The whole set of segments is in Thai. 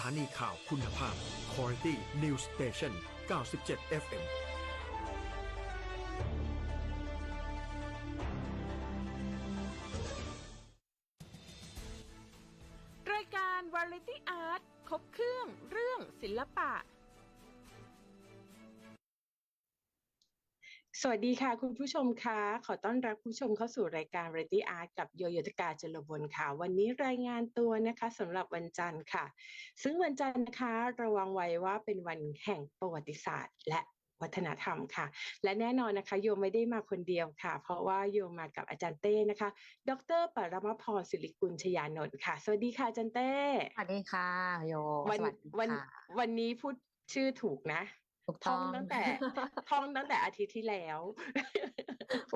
ถานีข่าวคุณภาพ Quality News Station 97 FM สวัสดีค่ะ คุณผู้ชมคะขอต้อนรับคุณผู้ชมเข้าสู่รายการ Variety Art กับโยโยตกาจรบนค่ะ วันนี้รายงานตัวนะคะสำหรับวันจันทร์ค่ะ ซึ่งวันจันทร์นะคะระวังไว้ว่าเป็นวันแห่งประวัติศาสตร์ และวัฒนธรรมค่ะ และแน่นอนนะคะ โยไม่ได้มาคนเดียวค่ะ เพราะว่าโยมากับอาจารย์เต้นะคะ ดรปรมพรศิริกุลชยานนท์ค่ะ สวัสดีค่ะอาจารย์เต้สวัสดีค่ะโยวันสวัสดีวันค่ะวันนี้พูดชื่อถูกนะ ถูกท่ต้อองงตั้งแต่ท่องตั้งแต่อาทิตย์ที่แล้ว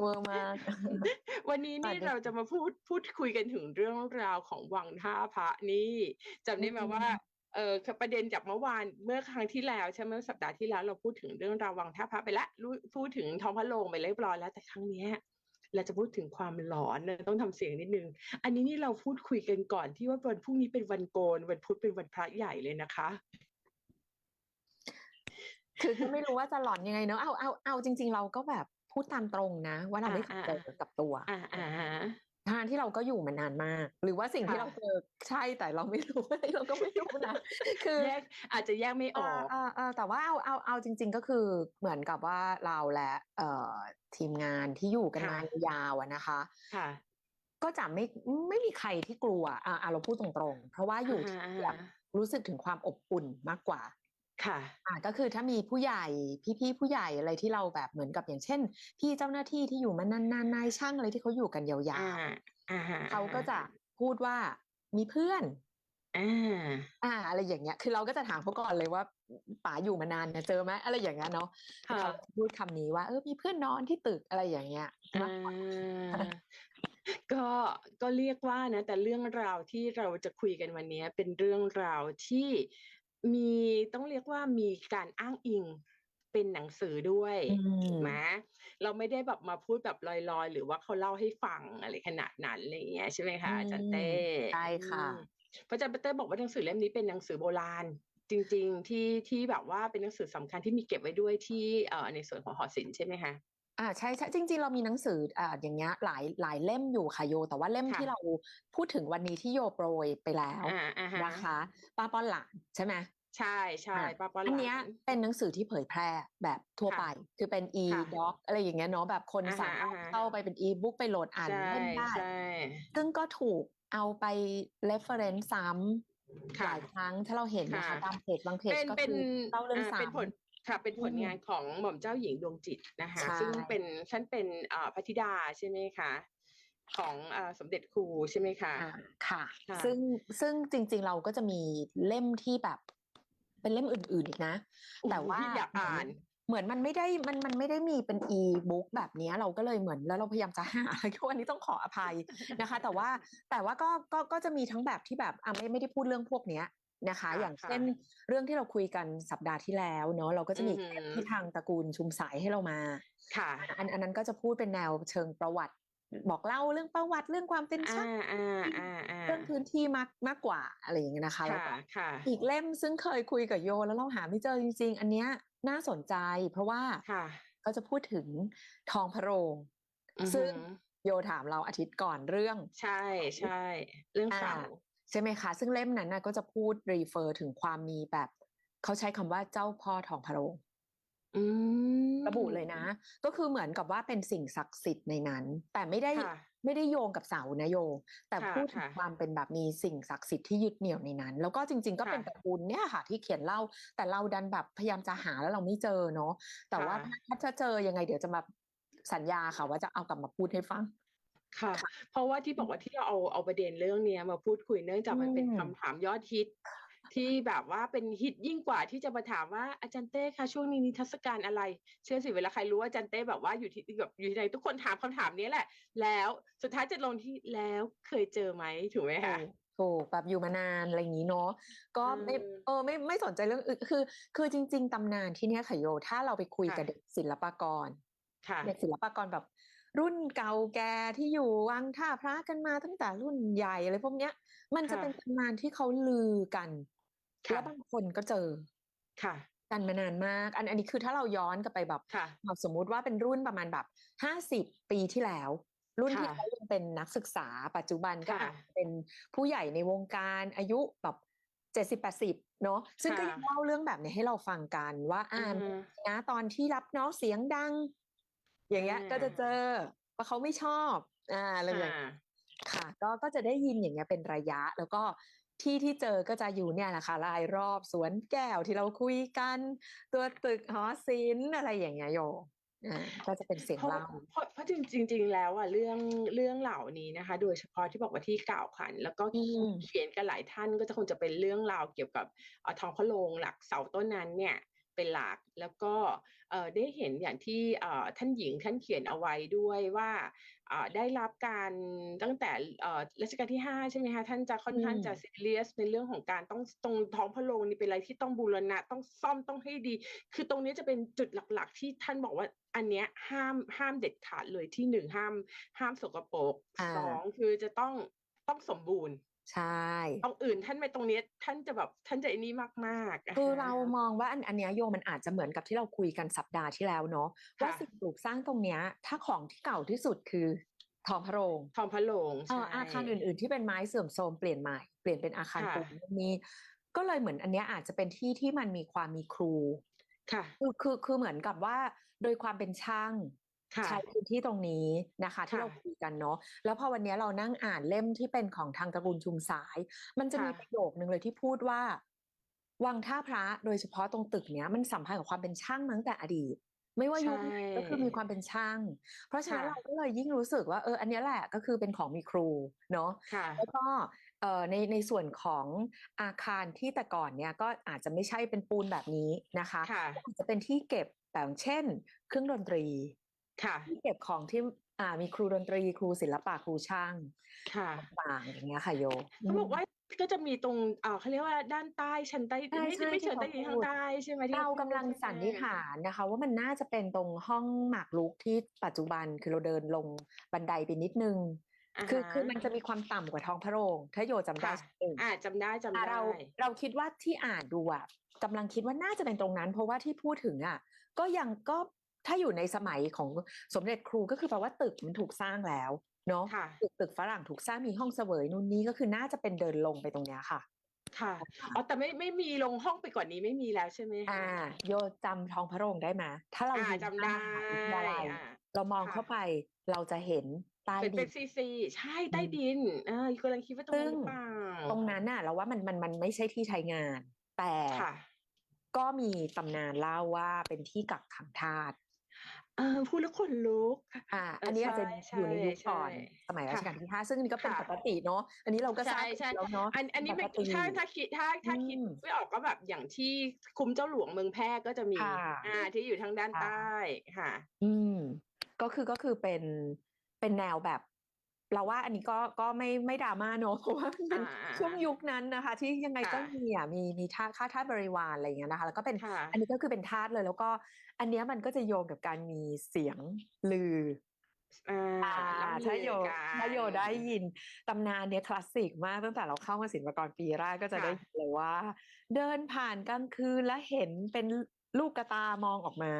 เวอร์มาก วันนี้นี่สวัสดีเราจะมาพูดพูดคุยกันถึงเรื่องราวของวังท่าพระนี่จำได้ไหมอืม ว่าเออประเด็นจากเมื่อวานเมื่อครั้งที่แล้วใช่ไหมเมื่อสัปดาห์ที่แล้วเราพูดถึงเรื่องราววังท่าพระไปแล้วรู้พูดถึงท้องพระโรงไปเรียบร้อยแล้วแต่ครั้งเนี้ย เราจะพูดถึงความหลอนนะต้องทำเสียงนิดนึง อันนี้นี่เราพูดคุยกันก่อนที่ว่าวันพรุ่งนี้เป็นวันโกนวันพุธเป็นวันพระใหญ่เลยนะคะ คือคือไม่รู้ว่าจะหลอนยังไงเนอะเอาเอาเอาจริง ๆ เราก็แบบพูดตามตรงนะ ว่าเราไม่เคยอ่าเจอ่าอกับตัวอ่าอ่าฮะทางที่เราก็อยู่มานานมาก หรือว่าสิ่งที่ค่ะเราเจอใช่แต่เราไม่รู้เราก็ไม่รู้นะคือแยกอาจจะแยกไม่ออกเออเออแต่ว่าเอาเอาเอาจริง ๆ ก็คือเหมือนกับว่าเราและเอ่อทีมงานที่อยู่กันค่ะมายาวๆอะนะคะค่ะ ก็จะไม่ไม่มีใครที่กลัวอะอะเราพูดตรงๆ เพราะว่าอยู่ที่อ่าแบบรู้สึกถึงความอบอุ่นมากกว่า ค่ะอ่าก็คือถ้ามีผู้ใหญ่พี่ๆผู้ใหญ่อะไรที่เราแบบเหมือนกับอย่างเช่น พี่เจ้าหน้าที่ที่อยู่มานานๆนายช่างอะไรที่เขาอยู่กันยาวอ่าอ่าฮะๆเขาก็จะพูดว่ามีเพื่อนอ่าอ่าอะไรอย่างเงี้ย คือเราก็จะถามเขาก่อนเลยว่าป๋าอยู่มานานเนี่ยเจอไหมอะไรอย่างเงี้ยเนาะค่ะเขาพูดคำนี้ว่าเออมีเพื่อนนอนที่ตึกอะไรอย่างเงี้ยอ่าก็ก็เรียกว่านะ แต่เรื่องราวที่เราจะคุยกันวันนี้เป็นเรื่องราวที่ มีต้องเรียกว่ามีการอ้างอิงเป็นหนังสือด้วยอืมถูกไหมเราไม่ได้แบบมาพูดแบบลอยๆ หรือว่าเขาเล่าให้ฟังอะไรขนาดนั้นอะไรอย่างเงี้ยใช่ไหมคะอาจารย์เต้ใช่ค่ะอืมเพราะอาจารย์เต้บอกว่าหนังสือเล่มนี้เป็นหนังสือโบราณ จริง ๆ ที่ที่แบบว่าเป็นหนังสือสำคัญที่มีเก็บไว้ด้วยที่เอ่อในส่วนของหอศิลป์ใช่ไหมคะ อ่าใช่ใช่จริง ๆ เรามีหนังสืออ่าอย่างเงี้ยหลายหลายเล่มอยู่ค่ะโย แต่ว่าเล่มค่ะที่เราพูดถึงวันนี้ที่โยโปรยไปแล้วอ่าอ่าฮะนะคะป้าป้อนหลานใช่ไหมใช่ใช่อะป้าป้อนอันเนี้ยหลานเป็นหนังสือที่เผยแพร่แบบทั่วค่ะไป คือเป็น e ค่ะ doc อะไรอย่างเงี้ยเนาะแบบคนอ่าฮะสามารถอ่าฮะเข้าไปเป็น e book ไปโหลดอ่านใช่เล่นได้ใช่ซึ่งก็ถูกเอาไป reference ซ้ำหค่ะลายครั้งถ้าเราเห็นนะคะค่ะตามเพจบางเพจเป็นก็เป็นคือเล่าเรื่องอ่าเป็นผลซ้ำ ค่ะเป็นผลอืมงานของหม่อมเจ้าหญิงดวงจิตนะคะ ใช่ ซึ่งเป็นท่านเป็นอ่าพระธิดาใช่ไหมคะของอ่าสมเด็จครูใช่ไหมคะ อ่าค่ะ ค่ะ ซึ่งซึ่งจริงๆเราก็จะมีเล่มที่แบบ เป็นเล่มอื่นๆอีกนะ แต่ว่า อุ๊ยอยากอ่าน เหมือนมันไม่ได้มันมันไม่ได้มีเป็นอีบุ๊กแบบเนี้ยเราก็เลยเหมือนแล้วเราพยายามจะหาก็วันนี้ต้องขออภัยนะคะ แต่ว่าแต่ว่าก็ก็ก็จะมีทั้งแบบที่แบบอะไม่ไม่ได้พูดเรื่องพวกเนี้ย นะคะค่ะอย่างค่ะเช่นเรื่องที่เราคุยกันสัปดาห์ที่แล้วเนาะเราก็จะมีอือหือเล่มที่ทางตระกูลชุมสายให้เรามา ค่ะ อันอันนั้นก็จะพูดเป็นแนวเชิงประวัติ บอกเล่าเรื่องประวัติเรื่องความเป็นอ่าช่างอ่าอ่าอ่าเรื่องพื้นที่มากมากกว่าอะไรอย่างเงี้ยนะคะแล้วค่ะก็ค่ะอีกเล่มซึ่งเคยคุยกับโยแล้วเราหาไม่เจอจริง ๆ อันเนี้ยน่าสนใจ เพราะว่าค่ะก็จะพูดถึงทองพระโรงอือหือซึ่งโยถามเราอาทิตย์ก่อนเรื่อง ใช่ใช่เรื่องอ่าเสา ใช่ไหมคะ ซึ่งเล่มนั้นนะก็จะพูดรีเฟอร์ถึงความมีแบบ เขาใช้คำว่าเจ้าพ่อทองพระโรงอืมระบุเลยนะ ก็คือเหมือนกับว่าเป็นสิ่งศักดิ์สิทธิ์ในนั้น แต่ไม่ได้ค่ะไม่ได้โยงกับเสานะโย แต่ค่ะพูดถึงค่ะความเป็นแบบมีสิ่งศักดิ์สิทธิ์ที่ยึดเหนี่ยวในนั้น แล้วก็จริง ๆ ก็ค่ะเป็นตระกูลเนี่ยค่ะ ที่เขียนเล่า แต่เราดันแบบพยายามจะหาแล้วเราไม่เจอเนาะแต่ว่าค่ะถ้าถ้าเจอยังไงเดี๋ยวจะมาสัญญาค่ะว่าจะเอากลับมาพูดให้ฟัง ค่ะ เพราะว่าที่บอกว่าที่เราเอาเอาประเด็นเรื่องเนี้ยมาพูดคุยเนื่องจากมันเป็นอืมคำถามยอดฮิต ที่แบบว่าเป็นฮิตยิ่งกว่าที่จะมาถามว่าอาจารย์เต้คะช่วงนี้นิทรรศการอะไร เชื่อสิเวลาใครรู้ว่าอาจารย์เต้แบบว่าอยู่ที่แบบอยู่ที่ไหนทุกคนถามคำถามนี้แหละ แล้วสุดท้ายจะลงที่แล้วเคยเจอไหมถูกไหมคะถูกถูกแบบอยู่มานานอะไรอย่างนี้เนาะก็ไม่อืมเออไม่ไม่สนใจเรื่องอื่นคือ คือจริง ๆตำนานที่เนี้ยค่ะโยถ้าเราไปคุยค่ะกับเด็กศิลปากรค่ะเด็กศิลปากรแบบ รุ่นเก่าแก่ที่อยู่วังท่าพระกันมาตั้งแต่รุ่นใหญ่อะไรพวกเนี้ย มันจะค่ะเป็นตำนานที่เขาลือกันค่ะแล้วบางคนก็เจอค่ะกันมานานมาก อันอันนี้คือถ้าเราย้อนกลับไปแบบค่ะแบบสมมุติว่าเป็นรุ่นประมาณแบบห้าสิบปีที่แล้ว รุ่นที่ค่ะเขายังเป็นนักศึกษาปัจจุบันก็ค่ะอาจจะเป็นผู้ใหญ่ในวงการอายุแบบเจ็ดสิบแปดสิบเนาะซึ่งก็ค่ะยังเล่าเรื่องแบบนี้ให้เราฟังกันว่าอือ่าอฮึนะตอนที่รับน้องเสียงดัง อย่างเงี้ยอ่าก็จะเจอว่าเขาไม่ชอบอ่าอะไรอย่างค่ะเงี้ยค่ะ ก็ก็จะได้ยินอย่างเงี้ยเป็นระยะแล้วก็ที่ที่เจอก็จะอยู่เนี่ยแหละค่ะรายรอบสวนแก้วที่เราคุยกัน ตัวตึกหอศิลป์อะไรอย่างเงี้ยโยอ่าก็จะเป็นเสียงเพราะเล่าเพราะเพราะจริงจริง ๆ แล้วอะเรื่องเรื่องเหล่านี้นะคะ โดยเฉพาะที่บอกว่าที่กล่าวขวัญแล้วก็อืมเขียนกันหลายท่านก็จะคงจะเป็นเรื่องราวเกี่ยวกับเอ่อทองพระโรงหลักเสาต้นนั้นเนี่ย เป็นหลัก แล้วก็เอ่อได้เห็นอย่างที่เอ่อท่านหญิงท่านเขียนเอาไว้ด้วยว่าเอ่อได้รับการตั้งแต่เอ่อรัชกาลที่ห้าใช่ไหมคะท่านจะค่อนข้างอืมจะซีเรียสในเรื่องของการต้องตรงท้องพระโรงนี่เป็นอะไรที่ต้องบูรณะต้องซ่อมต้องให้ดี คือตรงนี้จะเป็นจุดหลักๆ ที่ท่านบอกว่าอันเนี้ยห้ามห้ามเด็ดขาดเลยที่หนึ่งห้ามห้ามสกปรกอ่าสองคือจะต้องต้องสมบูรณ์ ใช่ตรงอื่นท่านไม่ตรงนี้ท่านจะแบบท่านจะไอ้นี้มากๆะคือฮะเรามองว่าอันอันเนี้ยโยมันอาจจะเหมือนกับที่เราคุยกันสัปดาห์ที่แล้วเนาะว่าค่ะสิ่งปลูกสร้างตรงเนี้ย ถ้าของที่เก่าที่สุดคือทองพระโรงทองพระโรงเอ่อใช่อาคารอื่น ๆ ที่เป็นไม้เสื่อมโทรมเปลี่ยนใหม่เปลี่ยนเป็นอาคารค่ะปูนมีก็เลยเหมือนอันเนี้ยอาจจะเป็นที่ที่มันมีความมีครูค่ะคือคือคือเหมือนกับว่าโดยความเป็นช่างค่ะ ใช้พื้นที่ตรงนี้นะคะที่ค่ะเราคุยกันเนาะแล้วพอวันเนี้ยเรานั่งอ่านเล่มที่เป็นของทางตระกูลชุมสาย มันจะมีค่ะประโยคนึงเลยที่พูดว่า วังท่าพระโดยเฉพาะตรงตึกเนี้ยมันสัมพันธ์กับความเป็นช่างมาตั้งแต่อดีต ไม่ว่ายุคไหนก็คือมีความเป็นช่าง เพราะฉะนั้นค่ะเราก็เลยยิ่งรู้สึกว่าเอออันเนี้ยแหละก็คือเป็นของมีครูเนาะค่ะแล้วก็เอ่อในในส่วนของอาคารที่แต่ก่อนเนี่ยก็อาจจะไม่ใช่เป็นปูนแบบนี้นะคะค่ะอาจจะเป็นที่เก็บแบบเช่น เครื่องดนตรี ค่ะ ที่เก็บของที่อ่ามีครูดนตรีครูศิลปะครูช่างค่ะต่างๆอย่างเงี้ยค่ะโยเขาบอกว่าก็จะมีตรงเอ่อเขาเรียกว่าด้านใต้ชั้นใต้ใช่ไม่ใช่ไม่ที่เชิงเขาใต้ดินพูข้างดใต้ใช่ไหมที่เราพูดกำลังใช่ไหมสันนิษฐานนะคะ ว่ามันน่าจะเป็นตรงห้องหมากรุกที่ปัจจุบันคือเราเดินลงบันไดไปนิดนึงาคือฮะคือมันจะมีความต่ำกว่าท้องพระโรงถ้าโยจำได้ค่ะเองอ่าจำได้จำอะได้เราเราคิดว่าที่อ่านดูอะกำลังคิดว่าน่าจะเป็นตรงนั้น เพราะว่าที่พูดถึงอะ ก็ยังก็ ถ้าอยู่ในสมัยของสมเด็จครูก็คือแปลว่าตึกมันถูกสร้างแล้วเนาะค่ะตึกตึกฝรั่งถูกสร้างมีห้องเสวยนู่นนี่ก็คือน่าจะเป็นเดินลงไปตรงเนี้ยค่ะ ค่ะอ๋อแต่ไม่ไม่มีลงห้องไปกว่านี้ไม่มีแล้วใช่ไหมคะอ่า โยจำท้องพระโรงได้ไหมถ้าเราอ่ายืนจำได้ข้างมหาวิทยาลัยอ่าเรามองค่ะเข้าไปเราจะเห็นใต้เป็นดิเป็นนซีซีใช่ใต้ดินอ่ากำลังคิดว่าตรงนั้นหรือเปล่าตรงนั้นน่ะเราว่ามันมันมันไม่ใช่ที่ใช้งาน แต่ค่ะก็มีตำนานเล่าว่าเป็นที่กักขังทาส เออพูดแล้วขนลุก อ่าเอออันนี้อาจจะใช่อยู่ในยุคใช่ก่อนใช่สมัยรัชกาลค่ะที่ห้าซึ่งอันนี้ก็เป็นค่ะปกติเนาะอันนี้เราก็ทราใช่บใช่แล้วเนาะอันอันนี้ปไม่กติถ้าถ้าคิดถ้าถ้าคิดอืมไม่ออกก็แบบอย่างที่คุ้มเจ้าหลวงเมืองแพร่ก็จะมีค่ะอ่า ที่อยู่ทางด้านค่ะใต้ค่ะ อืม ก็คือก็คือเป็นเป็นแนวแบบ เราว่าอันนี้ก็ก็ไม่ไม่ดราม่าเนอะเพราะว่ามันเป็นอ่าอ่าช่วงยุคนั้นนะคะ ที่ยังไงก็ค่ะมีอะมีมีท่าค่าทาสบริวารอะไรอย่างเงี้ยนะคะ แล้วก็เป็นค่ะอันนี้ก็คือเป็นทาสเลยแล้วก็อันเนี้ยมันก็จะโยงกับการมีเสียงลืออ่าอ่าล่ำถ้าลืโยอกันถ้าโยได้ยินตำนานเนี้ยคลาสสิกมากตั้งแต่เราเข้ามาศิลปากรปีแรกก็จะค่ะได้ยินเลยว่า เดินผ่านกลางคืนแล้วเห็นเป็นลูกกระตามองออกมา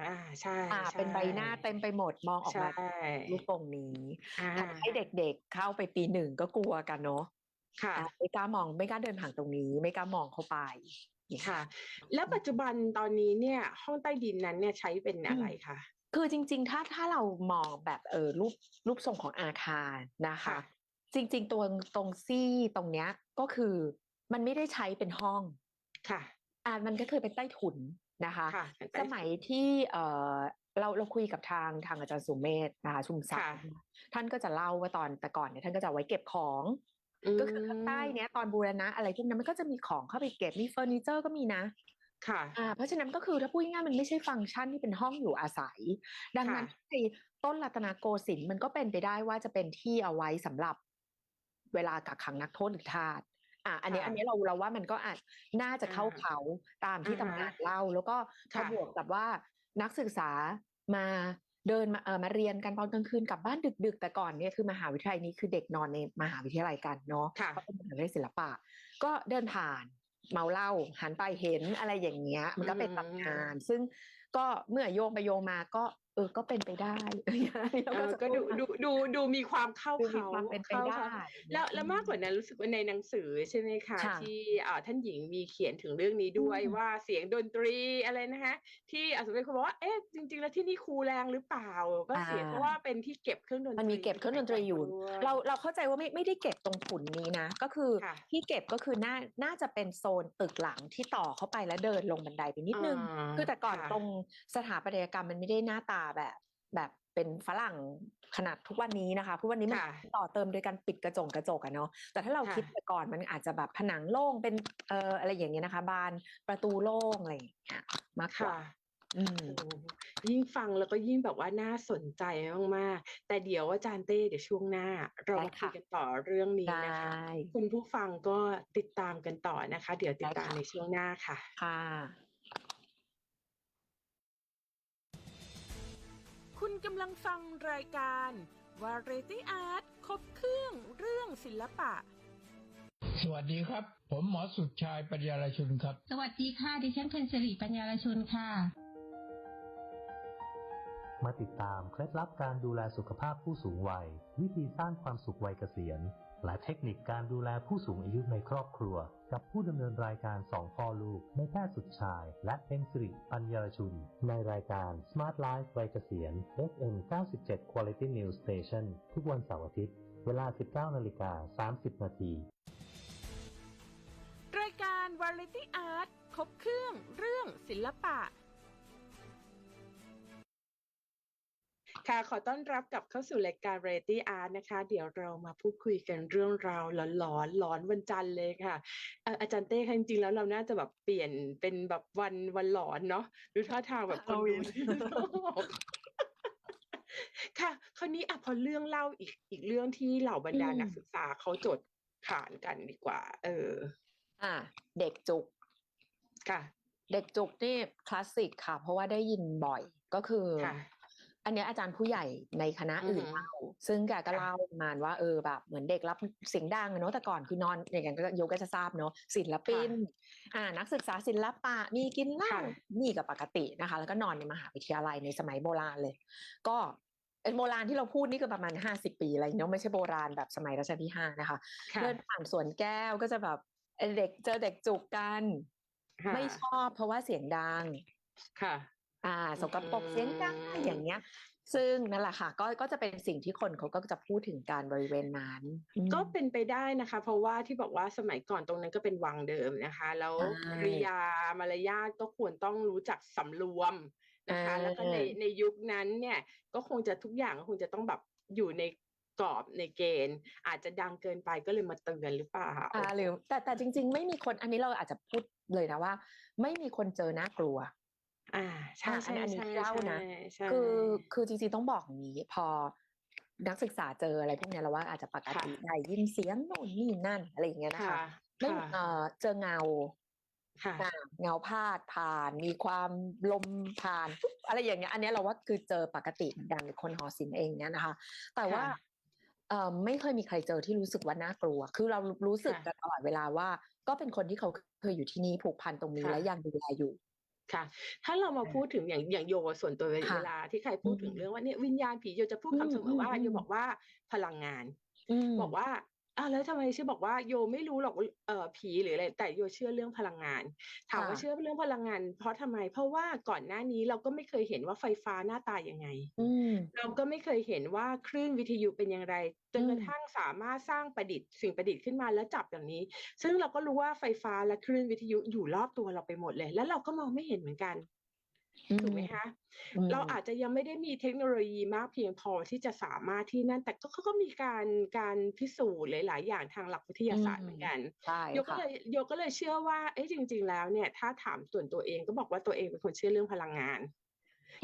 อ่าใช่อ่าใช่เป็นใบหน้าเต็มไปหมดมองออกมาใช่ลูกตรงนี้อ่าทำให้เด็กๆเข้าไปปีหนึ่งก็กลัวกันเนาะค่ะอะไม่กล้ามองไม่กล้าเดินผ่านตรงนี้ ไม่กล้ามองเข้าไปอย่างเงี้ยค่ะ แล้วปัจจุบันตอนนี้เนี่ย ห้องใต้ดินนั้นเนี่ยใช้เป็นอะไรคะคือจริง ๆ ถ้าถ้าเรามองแบบเออรูปรูปทรงของอาคารนะคะค่ะจริง ๆ ตัวตรงซี่ตรงเนี้ยก็คือมันไม่ได้ใช้เป็นห้องค่ะ อ่ามันก็เคยเป็นใต้ถุน นะคะค่ะเป็นใต้สมัยที่เออเราเราคุยกับทางทางอาจารย์สุเมธนะคะชุมศักค่ะดิ์ท่านก็จะเล่าว่าตอนแต่ก่อนเนี่ยท่านก็จะเอาไว้เก็บของมก็คือข้างใต้เนี้ยตอนบูรณะอะไรพวกนั้นมันก็จะมีของเข้าไปเก็บมีเฟอร์นิเจอร์ก็มีนะค่ะอ่าเพราะฉะนั้นก็คือถ้าพูดง่ายๆมันไม่ใช่ฟังก์ชันที่เป็นห้องอยู่อาศัย ดังนั้นค่ะในต้นรัตนโกสินทร์มันก็เป็นไปได้ว่าจะเป็นที่เอาไว้สำหรับเวลากักขังนักโทษหรือทาส อ่าอันเนี้ยค่ะอันเนี้ยเราเราว่ามันก็อาจน่าจะเข้าอ่าเขาตามที่อ่าฮะตำนานเล่า แล้วก็พอค่ะบวกกับว่านักศึกษามาเดินมาเออมาเรียนกันตอนกลางคืนกลับบ้านดึก ๆ แต่ก่อนเนี่ยคือมหาวิทยาลัยนี้คือเด็กนอนในมหาวิทยาลัยกันเนาะค่ะเพราะเป็นมหาวิทยาลัยศิลปะ ก็เดินผ่านเมาเหล้าหันไปเห็นอะไรอย่างเงี้ย มันก็เป็นอืมตำนาน ซึ่งก็เมื่อโยงไปโยงมาก็ เออ ก็เป็นไปได้เราเออจะก็ดูพูดูดูดูมีความเข้าดูมีเขาความเป็นไปเข้าได้เขาแล้วแล้วมากกว่านั้นรู้สึกว่าในหนังสือใช่ไหมคะค่ะที่อ่าท่านหญิงมีเขียนถึงเรื่องนี้ด้วยอืมว่าเสียงดนตรีอะไรนะคะที่อาจจะเป็นคนบอกว่าเอ๊ะจริง ๆ แล้วที่นี่ครูแรงหรือเปล่า ก็เสียงเพราะว่าเป็นที่เก็บเครื่องดนตรีมันมีเก็บเครื่องดนตรีอยู่ด้วยเราเราเข้าใจว่าไม่ไม่ได้เก็บตรงถุนนี้นะ ก็คือค่ะที่เก็บก็คือน่าน่าจะเป็นโซนตึกหลังที่ต่อเข้าไปแล้วเดินลงบันไดไปนิดนึงาคือแต่ก่อนค่ะตรงสถาปัตยกรรมมันไม่ได้หน้าตาแบบแบบเป็นฝรั่งขนาดทุกวันนี้นะคะทุกวันนี้มันค่ะต่อเติมโดยการปิดกระจกกระจกอะเนาะแต่ถ้าเราค่ะคิดแต่ก่อนมันอาจจะแบบผนังโล่งเป็นเอ่ออะไรอย่างเงี้ยนะคะ บานประตูโล่งอะไรอย่างเงี้ยมากกว่าค่ะอืมโอ้ยิ่งฟังแล้วก็ยิ่งแบบว่าน่าสนใจมากๆ แต่เดี๋ยวอาจารย์เต้เดี๋ยวช่วงหน้า เราได้มาคุยค่ะกันต่อเรื่องนี้ได้นะคะ คุณผู้ฟังก็ติดตามกันต่อนะคะ เดี๋ยวติดได้ตามค่ะในช่วงหน้าค่ะค่ะ กำลังฟังรายการ Variety Art ครบเครื่องเรื่องศิลปะ สวัสดีครับ ผมหมอสุดชายปัญญาลชุนครับ สวัสดีค่ะ ดิฉันเพ็ญสิริปัญญาลชุนค่ะ มาติดตามเคล็ดลับการดูแลสุขภาพผู้สูงวัย วิธีสร้างความสุขวัยเกษียณ และเทคนิคการดูแลผู้สูงอายุในครอบครัว กับผู้ดำเนินรายการสองพ่อลูกในแพทย์สุดชาย และเพ็ญสิริปัญญาชุน ในรายการ Smart Life วัยเกษียณ FM 97 Quality News Station ทุกวันเสาร์อาทิตย์ เวลา 19นาฬิกา30 นาที รายการ Variety Art ครบเครื่องเรื่องศิลปะ ค่ะ ขอต้อนรับกลับเข้าสู่รายการ Reality Art นะคะ เดี๋ยวเรามาพูดคุยกันเรื่องราวหลอนๆหลอนวันจันทร์เลยค่ะเอ่ออาจารย์เต้คะจริงๆแล้วเราน่าจะแบบเปลี่ยนเป็นแบบวันวันหลอนเนาะดูท่าทางแบบคนดูค่ะ คราวนี้อะพอเรื่องเล่าอีกอีกเรื่องที่เหล่าบรรดาอืมนักศึกษาเขาจดขานกันดีกว่า เออ อะเด็กจุก ค่ะ เด็กจุกนี่คลาสสิกค่ะ เพราะว่าได้ยินบ่อยก็คือค่ะ อันเนี้ยอาจารย์ผู้ใหญ่ในคณะอื่นอือฮึเล่าซึ่งแกก็ค่ะเล่าประมาณว่าเออแบบเหมือนเด็กรับเสียงดังอะเนาะแต่ก่อนคือนอนอย่างนั้นก็โยก็จะทราบเนาะศิลปิน อ่า นักศึกษาศิลปะมีกินเหล้าค่ะนี่ก็ปกตินะคะ แล้วก็นอนในมหาวิทยาลัยในสมัยโบราณเลย ก็เป็นโบราณที่เราพูดนี่ก็ประมาณห้าสิบปีอะไรเนาะไม่ใช่โบราณแบบสมัยรัชกาลที่ห้านะคะค่ะเดินผ่านสวนแก้วก็จะแบบเอ่อเด็กเจอเด็กจุกกันค่ะไม่ชอบเพราะว่าเสียงดังค่ะ อ่าสกปรกเสียงดังอืมอย่างเงี้ย ซึ่งนั่นแหละค่ะ ก็ก็จะเป็นสิ่งที่คนเขาก็จะพูดถึงการบริเวณนั้นอืมก็เป็นไปได้นะคะ เพราะว่าที่บอกว่าสมัยก่อนตรงนั้นก็เป็นวังเดิมนะคะ แล้วใช่กริยามารยาทก็ควรต้องรู้จักสำรวมนะคะอ่าแล้วก็ในในยุคนั้นเนี่ย ก็คงจะทุกอย่างก็คงจะต้องแบบอยู่ในกรอบในเกณฑ์ อาจจะดังเกินไปก็เลยมาเตือนหรือเปล่าอ่าหรือแต่แต่จริง ๆ ไม่มีคนอันนี้เราอาจจะพูดเลยนะว่า ไม่มีคนเจอน่ากลัว อ่าใช่อ่าอันใช่อันนี้ใช่เล่านะใช่ใช่คือคือจริงๆต้องบอกอย่างนี้ พอนักศึกษาเจออะไรพวกเนี้ยเราว่าอาจจะปกติได้ยินเสียงโน่นนี่นั่นอะไรอย่างเงี้ยนะคะค่ะไม่ค่ะเอ่อเจอเงาค่ะอ่าเงาพาดผ่าน มีความลมผ่านปุ๊บอะไรอย่างเงี้ย อันเนี้ยเราว่าคือเจอปกติเหมือนกันคนหอศิลป์เองเนี่ยนะคะ แต่ว่าค่ะเอ่อไม่เคยมีใครเจอที่รู้สึกว่าน่ากลัว คือเรารู้สึกค่ะกันตลอดเวลาว่า ก็เป็นคนที่เขาเคยอยู่ที่นี่ผูกพันตรงนี้ค่ะและยังดูแลอยู่ ค่ะ ถ้าเรามาพูดถึงอย่างอย่างโยส่วนตัวเวค่ะลาที่ใครพูดถึงอืมเรื่องว่าเนี่ยวิญญาณผีโยจะพูดอืมคำเสมอว่าอืมโยบอกว่าพลังงานมบอกว่า อ้าวแล้วทำไมชื่อบอกว่าโยไม่รู้หรอกว่าเอ่อผีหรืออะไรแต่โยเชื่อเรื่องพลังงาน ถามว่าค่ะ เชื่อเรื่องพลังงาน เพราะทำไม เพราะว่าก่อนหน้านี้เราก็ไม่เคยเห็นว่าไฟฟ้าหน้าตายังไง อืม เราก็ไม่เคยเห็นว่าคลื่นวิทยุเป็นอย่างไร จนอืมกระทั่งสามารถสร้างประดิษฐ์สิ่งประดิษฐ์ขึ้นมาแล้วจับอย่างนี้ ซึ่งเราก็รู้ว่าไฟฟ้าและคลื่นวิทยุอยู่รอบตัวเราไปหมดเลย แล้วเราก็มองไม่เห็นเหมือนกัน ถูกไหมคะอืมเราอาจจะยังไม่ได้มีเทคโนโลยีมากเพียงพอที่จะสามารถที่นั่น แต่ก็เขาก็มีการการพิสูจน์หลาย ๆ อย่างทางหลักวิทยาศาสตร์เหมือนกันใช่โยก็ค่ะเลยโยก็เลยเชื่อว่าเอ๊ะจริง ๆ แล้วเนี่ย ถ้าถามส่วนตัวเองก็บอกว่าตัวเองเป็นคนเชื่อเรื่องพลังงาน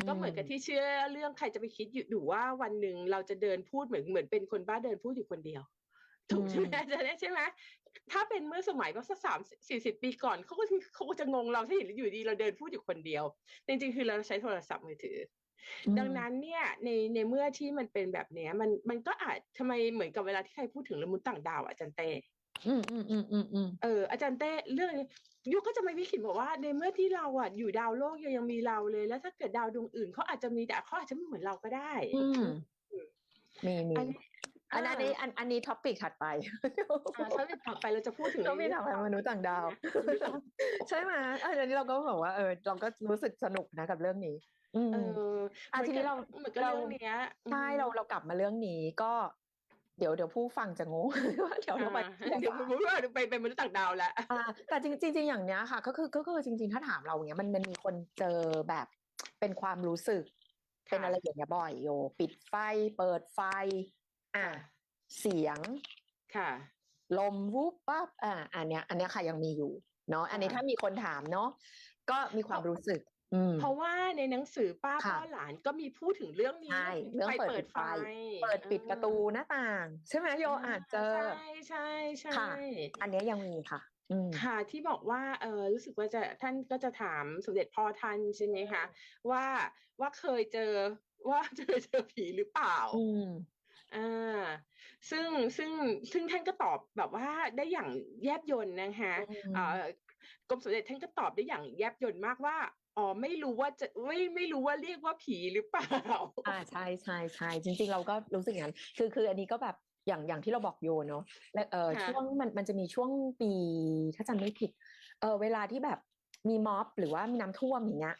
ก็เหมือนกับที่เชื่อเรื่องใครจะไปคิดอยู่อยู่ว่าวันหนึ่งเราจะเดินพูดเหมือนเหมือนเป็นคนบ้าเดินพูดอยู่คนเดียวถูกใช่ไหมอืมจะได้ใช่ไหม ถ้าเป็นเมื่อสมัยว่าสักสามสี่สิบปีก่อนเขาก็เขาก็จะงงเราถ้าเห็นอยู่ดีเราเดินพูดอยู่คนเดียว จริงๆ คือเราใช้โทรศัพท์มือถืออมดังนั้นเนี่ยในในเมื่อที่มันเป็นแบบเนี้ย มันมันก็อาจทำไมเหมือนกับเวลาที่ใครพูดถึงเรื่องมนุษย์ต่างดาวอะอาจารย์เต้อืมอืมอืมอืมอืมเอออาจารย์เต้เรื่องนี้ยุคก็จะไม่วิคิดบอกว่าในเมื่อที่เราอะอยู่ดาวโลกยังยังมีเราเลย แล้วถ้าเกิดดาวดวงอื่นเขาอาจจะมีแต่เขาอาจจะไม่เหมือนเราก็ได้ อืมมีมี อันนี้อันอันนี้อันอันนี้ท็อปิกถัดไปอ่าถ้าจะต่อไปเราจะพูดถึงก็มีถามไปมนุษย์ต่างดาว ใช่ไหมเออเดี๋ยวนี้เราก็บอกว่าเออเราก็รู้สึกสนุกนะกับเรื่องนี้อืมเอออะหมืทีนี้เราเหมือนกับเราเรื่องเนี้ยใช่เราเรากลับมาเรื่องนี้ก็เดี๋ยวเดี๋ยวผู้ฟังจะงงว่าเดี๋ยวเราไปอ่าเดี๋ยวผมว่าไปเป็นมนุษย์ต่างดาวแล้วอ่าแต่จริงจริงๆอย่างเนี้ยค่ะ ก็คือก็คือจริง ๆ ถ้าถามเราอย่างเงี้ยมันมันมีคนเจอแบบเป็นความรู้สึกค่ะเป็นอะไรอย่างเงี้ยบ่อยโยปิดไฟ เปิดไฟ อ่าเสียงค่ะลมวูบปั๊บอ่าอันเนี้ย อันเนี้ยค่ะยังมีอยู่เนาะอันนี้ค่ะถ้ามีคนถามเนาะก็มีความรู้สึกอืมเพราะว่าในหนังสือป้าค่ะพ่อหลานก็มีพูดถึงเรื่องนี้ใช่เรื่องไฟเปิดเปิดปิดไฟไฟ เปิดปิดประตูหน้าต่าง ใช่ไหมโยอ่านเจอใช่ใช่ใช่ค่ะอันเนี้ยยังมีค่ะอืมค่ะที่บอกว่าเออรู้สึกว่าจะท่านก็จะถามสมเด็จพ่อท่านใช่ไหมคะว่าว่าเคยเจอว่าเจอเจอผีหรือเปล่า อืมอ่าซึ่งซึ่งซึ่งท่านก็ตอบแบบว่าได้อย่างแยบยลนะคะอืมอ่ากรมสมเด็จท่านก็ตอบได้อย่างแยบยลมากว่าอ๋อไม่รู้ว่าจะไม่ไม่รู้ว่าเรียกว่าผีหรือเปล่าอ่าใช่ใช่ใช่จริง ๆ เราก็รู้สึกอย่างนั้นคือคืออันนี้ก็แบบอย่างอย่างที่เราบอกโยเนาะและเออค่ะช่วงมันมันจะมีช่วงปีถ้าจำไม่ผิดเออเวลาที่แบบมีม็อบหรือว่ามีน้ำท่วมอย่างเงี้ย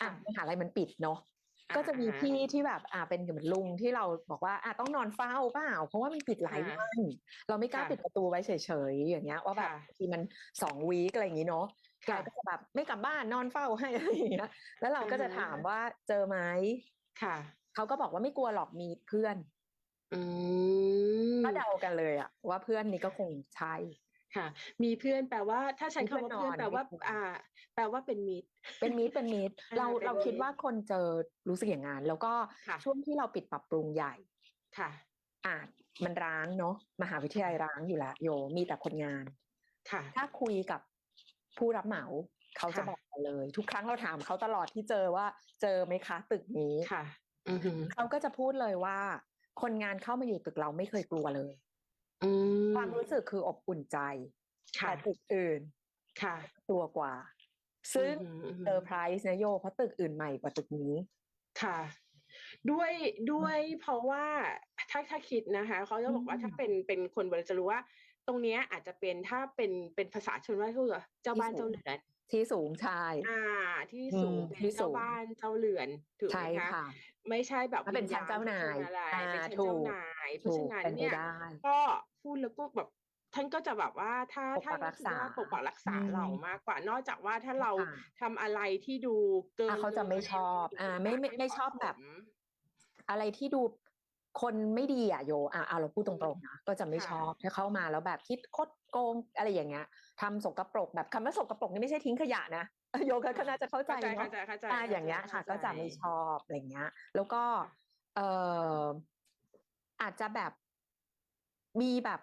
อะค่ะมหาลัยมันปิดเนาะอ่า ก็จะมีอ่าพี่ที่แบบอ่าเป็นเหมือนลุงที่เราบอกว่าอะต้องนอนเฝ้าเปล่าเพราะว่ามันปิดหลายค่ะวันเราไม่กล้าค่ะปิดประตูไว้เฉยๆอย่างเงี้ยว่าแบบค่ะบางทีมันสองวีคอะไรอย่างงี้เนาะค่ะเราก็จะแบบไม่กลับบ้านนอนเฝ้าให้อะไรอย่างเงี้ยแล้วเราก็จะอ่าถามว่าเจอไหมค่ะเขาก็บอกว่าไม่กลัวหรอกมีเพื่อนอืมก็เดากันเลยอะว่าเพื่อนนี้ก็คงใช่ ค่ะ มีเพื่อนแปลว่า ถ้าใช้มีเพื่อนคำว่าเพื่อนนอนแปลว่ามีเพื่อนอ่า แปลว่าเป็นมิตร เป็นมิตรเป็นมิตรอ่าเราเป็นเราคิดมิตรว่าคนเจอรู้สึกอย่างนั้นแล้วก็ค่ะช่วงที่เราปิดปรับปรุงใหญ่ค่ะ อะมันร้างเนาะมหาวิทยาลัยร้างอยู่แล้วโยมีแต่คนงาน ค่ะ ถ้าคุยกับผู้รับเหมาเขาจะค่ะบอกมาเลย ทุกครั้งเราถามเขาตลอดที่เจอว่า เจอไหมคะตึกนี้ค่ะอือหือเขาก็จะพูดเลยว่า คนงานเข้ามาอยู่ตึกเราไม่เคยกลัวเลย อืมความรู้สึกคืออบอุ่นใจค่ะแต่ตึกอื่นค่ะ กลัวกว่า ซึ่งอือหือเซอร์ไพรส์นะโยเพราะตึกอื่นใหม่กว่าตึกนี้ ค่ะ ด้วยด้วยเพราะว่าถ้าถ้าคิดนะคะเขาจะบอกว่าอืมถ้าเป็นเป็นคนบริจะรู้ว่า ตรงเนี้ยอาจจะเป็นถ้าเป็นเป็นภาษาชนว่าคือเจ้าบ้านเจ้าเรือน ที่สูงชายอ่า ที่อืมสูงเป็นที่สูเจ้างบ้านเจ้าเรือนถูกไหใช่มคะค่ะไม่ใช่แบบมันเป็นชั้นวิญญเจ้านายผู้ทรงอะไรอ่าเป็นชั้นถูเจ้ากนายเพถูราะกฉะนั้นเป็นไปเนี่ยได้ก็พูดแล้วก็แบบท่านก็จะแบบว่าถ้าปกถ้าปักรักษาปกปักรักษาอืมเรามากกว่า นอกจากว่าถ้าเราค่ะทำอะไรที่ดูเกินอะเขาจะไม่ลยชอบ อ่า ไม่ไม่ไม่ชอบแบบเหมาะสมอะไรที่ดูคนไม่ดีอะโยอะเอาเราพูดตรงๆนะก็จะไม่ค่ะชอบถ้าเข้ามาแล้วแบบคิดคด โกงอะไรอย่างเงี้ยทำสกปรกแบบคำว่าสกปรกนี่ไม่ใช่ทิ้งขยะนะโยก็ก็น่าจะเข้าใจเข้าใจเนาะเข้าใจเข้าใจอ่าอย่างเงี้ยค่ะก็จะไม่ชอบอะไรเงี้ย แล้วก็เอออาจจะแบบมีแบบ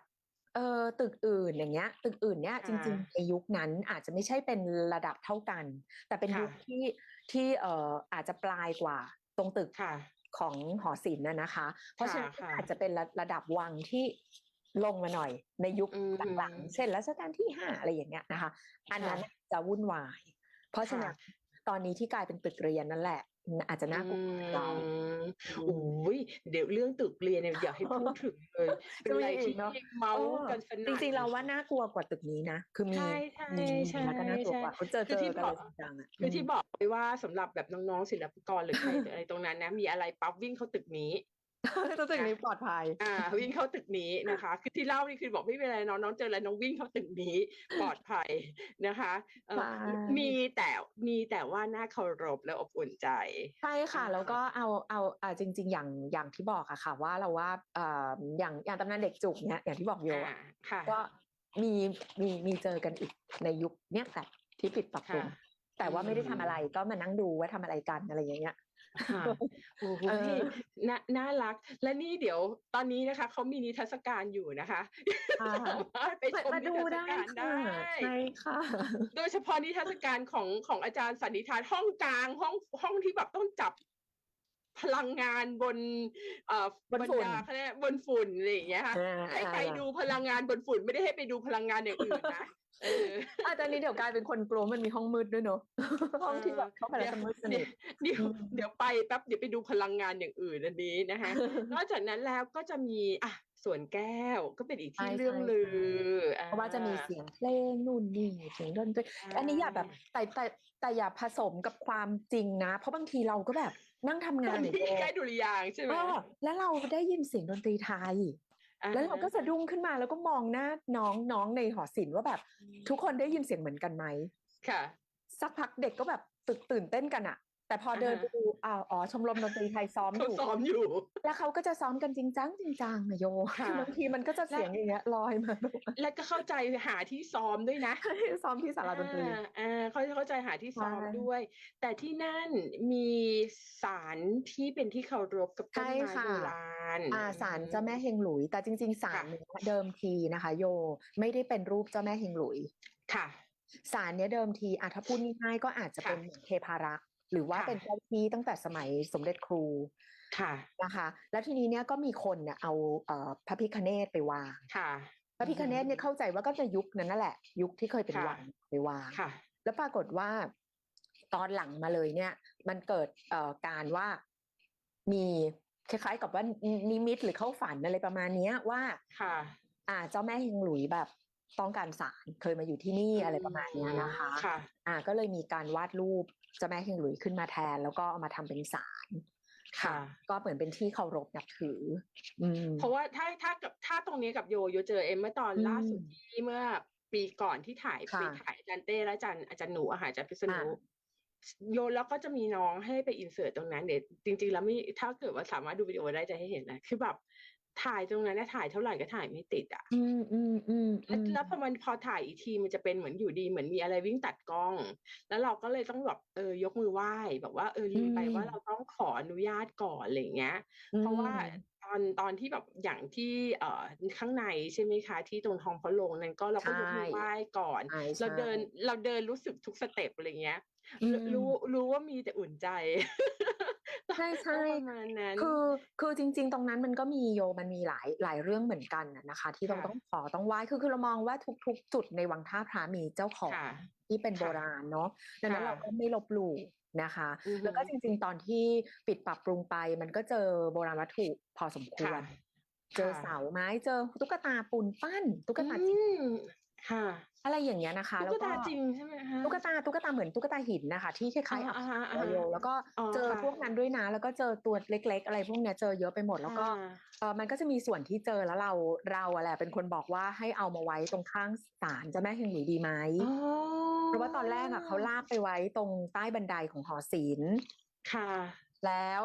เออตึกอื่นอย่างเงี้ย ตึกอื่นเนี้ยจริงๆในยุคนั้นอาจจะไม่ใช่เป็นระดับเท่ากัน แต่เป็นยุคที่ที่เอ่ออาจจะปลายกว่าตรงตึกค่ะของหอศิลป์น่ะนะคะ เพราะฉะนั้นค่ะอาจจะเป็นระระดับวังที่ ลงมาหน่อยในยุคอืมหลังๆเช่นรัชกาลที่ห้าอะไรอย่างเงี้ยนะคะ อันนั้นค่ะจะวุ่นวาย เพราะฉะนั้นค่ะตอนนี้ที่กลายเป็นตึกเรียนนั่นแหละอาจจะน่ากลัวกว่าเราอืมโอ้ยเดี๋ยวเรื่องตึกเรียนเนี่ยอย่าให้พูดถึงเลย เป็นอะไรจะมีอีที่กเนอะเมาส์กันสจนั่นริงๆเราว่าน่ากลัวกว่าตึกนี้นะ คือมีใช่ใช่มีใช่แล้วก็น่ากลัวกว่าใช่เขาเจอคืเจออที่กันบเลอกยจังๆอะคือที่บอกไปว่าสำหรับแบบน้องๆศิลปากรหรือใครอะไรตรงนั้นนะ มีอะไรปั๊บวิ่งเข้าตึกนี้ ตัวตึกนี้ปลอดภัย อ่า วิ่งเข้าตึกนี้นะคะ คือที่เล่านี่คือบอกไม่เป็นไรน้องน้องเจออะไรน้องวิ่งเข้าตึกนี้ปลอดภัยนะคะเอ่อใช่มีแต่มีแต่ว่าน่าเคารพและอบอุ่นใจใช่ค่ะอ่าแล้วก็เอาเอาอ่าจริง ๆ อย่างอย่างที่บอกอะค่ะ ว่าเราว่าเอ่ออย่างอย่างตำนานเด็กจุกเนี้ยอย่างที่บอกโยอ่าอะค่ะก็มีมีมีเจอกันอีกในยุคเนี้ยแต่ที่ปิดปรับปรุงค่ะแต่ว่าไม่ได้ทำอืมอะไรก็มานั่งดูว่าทำอะไรกันอะไรอย่างเงี้ย ค่ะโอ้โหเออน่าน่ารัก และนี่เดี๋ยวตอนนี้นะคะ เขามีนิทรรศการอยู่นะคะค่ะสามารถไปชมมานิดูทรรศได้การค่ะได้ใช่ค่ะ โดยเฉพาะนิทรรศการของของอาจารย์สันนิธานห้องกลางห้องห้องที่แบบต้องจับพลังงานบนเอ่อบนฝุ่นบรรดาเขาเรียกบนฝุ่นอะไรอย่างเงี้ยค่ะอ่าให้ใครอ่าดูพลังงานบนฝุ่นไม่ได้ให้ไปดูพลังงานอย่างอื่นนะเอออาตอนนี้เดี๋ยวกลายเป็นคนกลัวมันมีห้องมืดด้วยเนอะห้องที่แบบเข้าไปแล้วจะมืดสนิทเดี๋ยวอืมเดี๋ยวไปแป๊บเดี๋ยวไปดูพลังงานอย่างอื่นอันนี้นะคะนอกจากนั้นแล้วก็จะมีอะสวนแก้วก็เป็นอีกที่ใช่เรื่องใช่ลือเพราะว่าจะมีเสียงเพลงนู่นนี่เสียงดนตรีอันนี้อย่าแบบแต่แต่แต่อย่าผสมกับความจริงนะ เพราะบางทีเราก็แบบนั่งทำตงาอนนอยู่นี้ใกล้ดุริยางค์ใช่ไหมเออแล้วเราได้ยินเสียงดนตรีไทย อ่าแล้วเราก็สะดุ้งขึ้นมาแล้วก็มองหน้าน้องน้องในหอศิลป์ว่าแบบ ทุกคนได้ยินเสียงเหมือนกันไหมค่ะ สักพักเด็กก็แบบตื่นตื่นเต้นกันอะ แต่พอเดินอ่าไปฮะดูอ้าวอ๋อชมรมดนตรีไทยซ้อมอเขายู่ซ้อมอยู่ แล้วเขาก็จะซ้อมกันจริงจังจริงจังนะโยค่ะบางทีมันก็จะเสียงอย่างเงี้ยลอยมาและก็เข้าใจหาที่ซ้อมด้วยนะซ้อมที่ศาลาดนตรีอ่าอ่าเขาเข้าใจหาที่ซ้อมใช่ด้วย แต่ที่นั่นมีศาลที่เป็นที่เคารพกับต้นใช่ไม้ค่ะโบราณอ่าศาลเจ้าแม่เฮงหลุย แต่จริง ๆศาลค่ะเนี้ยเดิมทีนะคะ โยไม่ได้เป็นรูปเจ้าแม่เฮงหลุยค่ะศาลเนี้ยเดิมทีอะถ้าพูดง่ายๆก็อาจจะค่ะเป็นเทพารักษ์ หรือว่าค่ะเป็นเจ้าที่ตั้งแต่สมัยสมเด็จครูค่ะนะคะ แล้วทีนี้เนี่ยก็มีคนเนี่ยเอาเอ่อพระพิคเนตไปวางค่ะพระพิคเนตเนี่ยเข้าใจว่าก็จะยุคนั้นนั่นแหละ ยุคที่เคยเป็นค่ะวังไปวางค่ะ แล้วปรากฏว่าตอนหลังมาเลยเนี่ย มันเกิดเอ่อการว่ามีคล้ายๆกับว่านิมิตหรือเข้าฝันอะไรประมาณเนี้ยว่าค่ะ อ่า เจ้าแม่เฮงหลุยแบบต้องการสารเคยมาอยู่ที่นี่อะไรประมาณเนี้ยนะคะค่ะอ่า ก็เลยมีการวาดรูป เจ้าแม่เฮงหลุยขึ้นมาแทน แล้วก็เอามาทำเป็นสารค่ะ ก็เหมือนเป็นที่เคารพนับถือ อืมเพราะว่าถ้าถ้ากับถ้าตรงนี้กับโยโยเจอเอ็มเมื่อตอนอืมล่าสุดที่เมื่อปีก่อนที่ถ่ายค่ะไปถ่ายอาจารย์เต้และอาจารย์อาจารย์หนูอาหารอาจารย์พิษณุอ่าโยแล้วก็จะมีน้องให้ไปอินเสิร์ตตรงนั้นเดี๋ยวจริง ๆ แล้วไม่ถ้าเกิดว่าสามารถดูวิดีโอได้จะให้เห็นนะคือแบบ ถ่ายตรงนั้นนะถ่ายเท่าไหร่ก็ถ่ายไม่ติดอะ อืมอืมอืมแล้วอืมแล้วพอมันพอถ่ายอีกทีมันจะเป็นเหมือนอยู่ดีเหมือนมีอะไรวิ่งตัดกล้อง แล้วเราก็เลยต้องแบบเออยกมือไหว้แบบว่าเออลืมไปว่าเราต้องขออนุญาตก่อนอะไรอย่างเงี้ย เพราะว่าตอนตอนที่แบบอย่างที่เอ่อข้างในใช่ไหมคะ ที่ตรงทองพระโรงนั้นก็เราก็ยกมือใช่ไหว้ก่อนใช่เราใช่เดินเราเดินรู้สึกทุกสเต็ปอะไรเงี้ยอืม รู้รู้ว่ามีแต่อุ่นใจใช่ใช่ประมาณนั้นคือคือจริง ๆ ตรงนั้นมันก็มีโยมันมีหลายหลายเรื่องเหมือนกันน่ะนะคะ ที่ต้องค่ะต้องขอต้องไหว้คือคือเรามองว่าทุก ๆ จุดในวังท่าพระมีเจ้าของค่ะที่เป็นโบค่ะราณเนาะดังนั้นค่ะเราก็ไม่ลบหลู่นะคะอือฮึแล้วก็จริง ๆ ตอนที่ปิดปรับปรุงไป มันก็เจอโบราณวัตถุพอสมควรค่ะเจอค่ะเสาไม้เจอตุ๊กตาปูนปั้น ตุ๊กตาจอืริงมค่ะ อะไรอย่างเงี้ยนะคะตุ๊แล้วกตาจริงใช่ไหมคะตุ๊กตาตุ๊กตาเหมือนตุ๊กตาหินนะคะ ที่คล้ายๆอ่าอับอ่าอ่าโยแล้วก็อ๋อเจอค่ะพวกนั้นด้วยนะ แล้วก็เจอตัวเล็ก ๆ อะไรพวกเนี้ยเจอเยอะไปหมดแล้วก็อ่าเออมันก็จะมีส่วนที่เจอแล้วเราเราอะแหละเป็นคนบอกว่าให้เอามาไว้ตรงข้างศาลเจ้าแม่เฮงหลุยดีไหมอ๋อเพราะว่าตอนแรกอะเขาลากไปไว้ตรงใต้บันไดของหอศิลป์ค่ะ แล้ว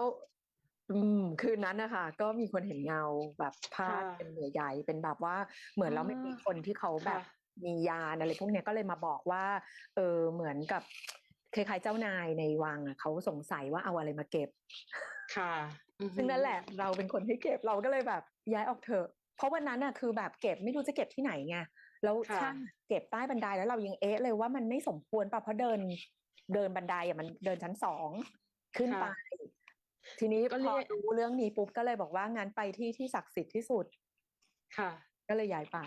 อืมคืนนั้นนะคะก็มีคนเห็นเงาแบบพาดค่ะเป็นใหญ่ๆเป็นแบบว่าเหมือนแล้วไม่มีอ่าคนที่เขาแบบค่ะ มียานอะไรพวกเนี้ยก็เลยมาบอกว่าเออเหมือนกับคล้ายๆเจ้านายในวังอะเขาสงสัยว่าเอาอะไรมาเก็บ ค่ะอือฮึซึ่งนั่นแหละ เราเป็นคนให้เก็บเราก็เลยแบบ ย้ายออกเถอะ เพราะวันนั้นน่ะคือแบบเก็บไม่รู้จะเก็บที่ไหนไงแล้วค่ะช่างเก็บใต้บันไดแล้วเรายังเอ๊ะเลยว่ามันไม่สมควรป่ะเพราะเดินเดินบันไดอะมันเดินชั้นสองขึ้นไป ทีนี้ก็พเรีอยกรู้เรื่องนี้ปุ๊บก็เลยบอกว่างั้นไปที่ที่ศักดิ์สิทธิ์ที่สุด ค่ะ ก็เลยย้ายไป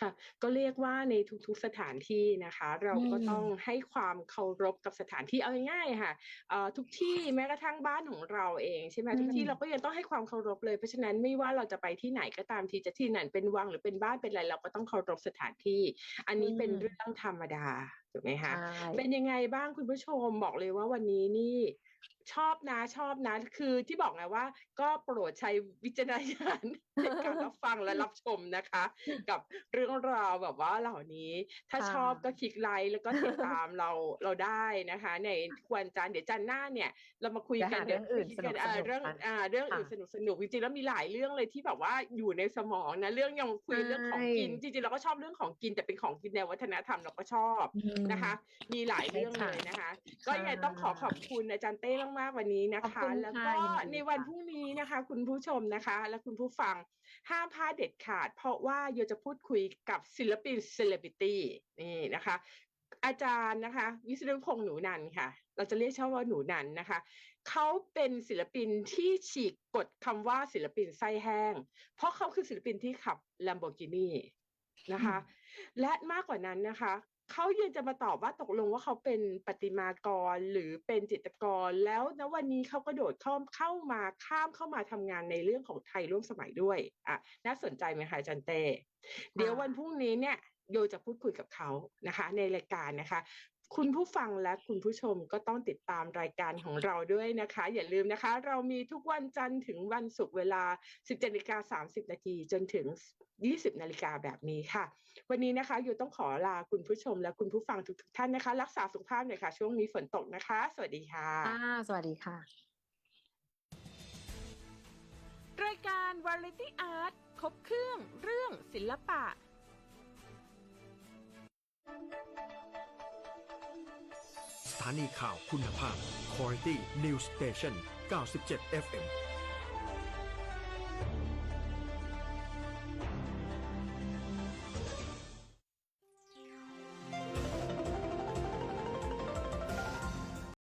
ค่ะก็เรียกว่าในทุกๆสถานที่นะคะ เราก็อืมต้องให้ความเคารพกับสถานที่เอาง่ายๆค่ะเอ่อทุกที่แม้กระทั่งบ้านของเราเองใช่ไหมอืมทุกที่เราก็ยังต้องให้ความเคารพเลยเพราะฉะนั้นไม่ว่าเราจะไปที่ไหนก็ตามทีจะที่ไหนเป็นวังหรือเป็นบ้านเป็นอะไรเราก็ต้องเคารพสถานที่ อันนี้เป็นเรื่องธรรมดาถูกไหมคะใช่เป็นยังไงบ้างคุณผู้ชมบอกเลยว่าวันนี้นี่ ชอบนะชอบนะ คือที่บอกไงว่า ก็โปรดใช้วิจารณญาณในการรับฟังและรับชมนะคะ กับเรื่องราวแบบว่าเหล่านี้ ถ้าค่ะชอบก็คลิกไลค์แล้วก็ติดตามเราเราได้นะคะ ในทุกวันจันทร์เดี๋ยวจันทร์หน้าเนี่ย เรามาคุยกันเดี๋ยวหาเรื่องอื่นคุยกันสนุกๆอ่าเรื่องกันอ่าเรื่องอื่นค่ะสนุกสนุกจริงๆแล้วมีหลายเรื่องเลยที่แบบว่าอยู่ในสมองนะเรื่องยังคุยเรื่องของกินใช่จริงๆเราก็ชอบเรื่องของกินแต่เป็นของกินแนววัฒนธรรมเราก็ชอบอืมนะคะ มีหลายเรื่องใช่เลยค่ะนะคะ ก็ยังไงต้องขอขอบคุณอาจารย์เต้มากๆ วันนี้นะขอบคะคุณแล้วค่ะก็ยินดีในวันค่ะพรุ่งนี้นะคะ คุณผู้ชมนะคะ และคุณผู้ฟังห้ามพลาดเด็ดขาด เพราะว่าโยจะพูดคุยกับศิลปินเซเลบริตี้นี่นะคะ อาจารย์นะคะ วิศนุพงษ์หนูนันท์ค่ะ เราจะเรียกชอบว่าหนูนันท์นะคะ เขาเป็นศิลปินที่ฉีกกฎคำว่าศิลปินไส้แห้ง เพราะเขาคือศิลปินที่ขับ Lamborghini นะคะ และมากกว่านั้นนะคะ เขายังจะมาตอบว่าตกลงว่าเขาเป็นปฏิมากรหรือเป็นจิตกร แล้วณวันนี้เขาก็โดดเข้าเข้ามาข้ามเข้ามาทำงานในเรื่องของไทยร่วมสมัยด้วยอะน่าสนใจไหมคะจันเต้เดี๋ยววันพรุ่งนี้เนี่ยโยจะพูดคุยกับเขานะคะ ในรายการนะคะ คุณผู้ฟังและคุณผู้ชมก็ต้องติดตามรายการของเราด้วยนะคะ อย่าลืมนะคะ เรามีทุกวันจันทร์ถึงวันศุกร์เวลา 17นาฬิกา30 นาทีจนถึง 20 นาฬิกาแบบนี้ค่ะ วันนี้นะคะโยต้องขอลาคุณผู้ชมและคุณผู้ฟังทุกๆท่านนะคะ รักษาสุขภาพหน่อยค่ะ ช่วงนี้ฝนตกนะคะ สวัสดีค่ะอ่าสวัสดีค่ะ รายการ Variety Art ครบเครื่องเรื่องศิลปะส ถานีข่าวคุณภาพ Quality News Station 97 FM